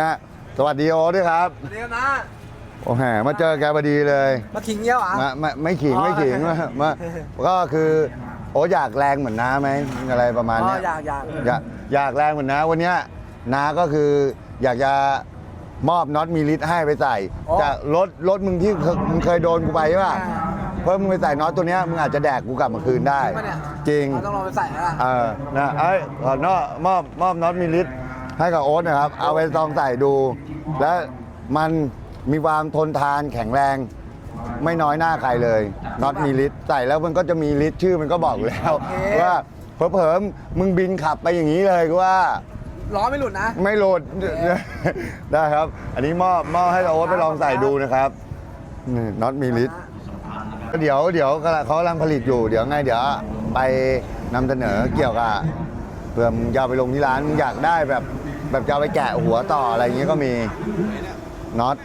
นะสวัสดีโอตด้วยครับสวัสดีครับนะโอ้แหมมาเจอแกพอดีเลยมาขิงเงี้ยวเหรอะ มามาไม่ขิงอ๋อไม่ขิงมามาก็คือโอ้อยากแรงเหมือนน้าไหมอะไรประมาณอ๋อเนี้ยอยากอยาก อยากอยากแรงเหมือนน้าวันเนี้ยน้าก็คืออยากจะมอบน็อตมีลิตให้ไปใส่จากรถรถมึงที่เคยมึงเคยโดนกูไปใช่ป่ะเพิ่มมึงไปใส่น็อตตัวเนี้ยมึงอาจจะแดกกูกลับมาคืนได้ปะเนี่ยจริง เราต้องลองไปใส่แล้วล่ะ เออนะไอ้ยขอนอมอบมอบน็อตมิลลิต ให้กับโอ๊ตนะครับ เอาไปลองใส่ดู และมันมีความทนทานแข็งแรง ไม่น้อยหน้าใครเลยน็อตมิลลิตใส่แล้วมันก็จะมีลิตชื่อมันก็บอกอยู่แล้ว ว่าเผลอๆมึงบินขับไปอย่างนี้เลยก็ว่าล้อไม่หลุดนะ ไม่โหลดได้ครับ อันนี้มอบมอบให้โอ๊ตไปลองใส่ดูนะครับน็อตมิลลิตเดี๋ยวเดี๋ยวกำลังเขากำลังผลิตอยู่ เดี๋ยวไงเดี๋ยวไปนำเสนอเกี่ยวกับ เพื่อมึงจะเอาไปลงที่ร้านมึงอยากได้แบบแบบจะเอาไปแกะหัวต่ออะไรอย่างเงี้ยก็มีน็อต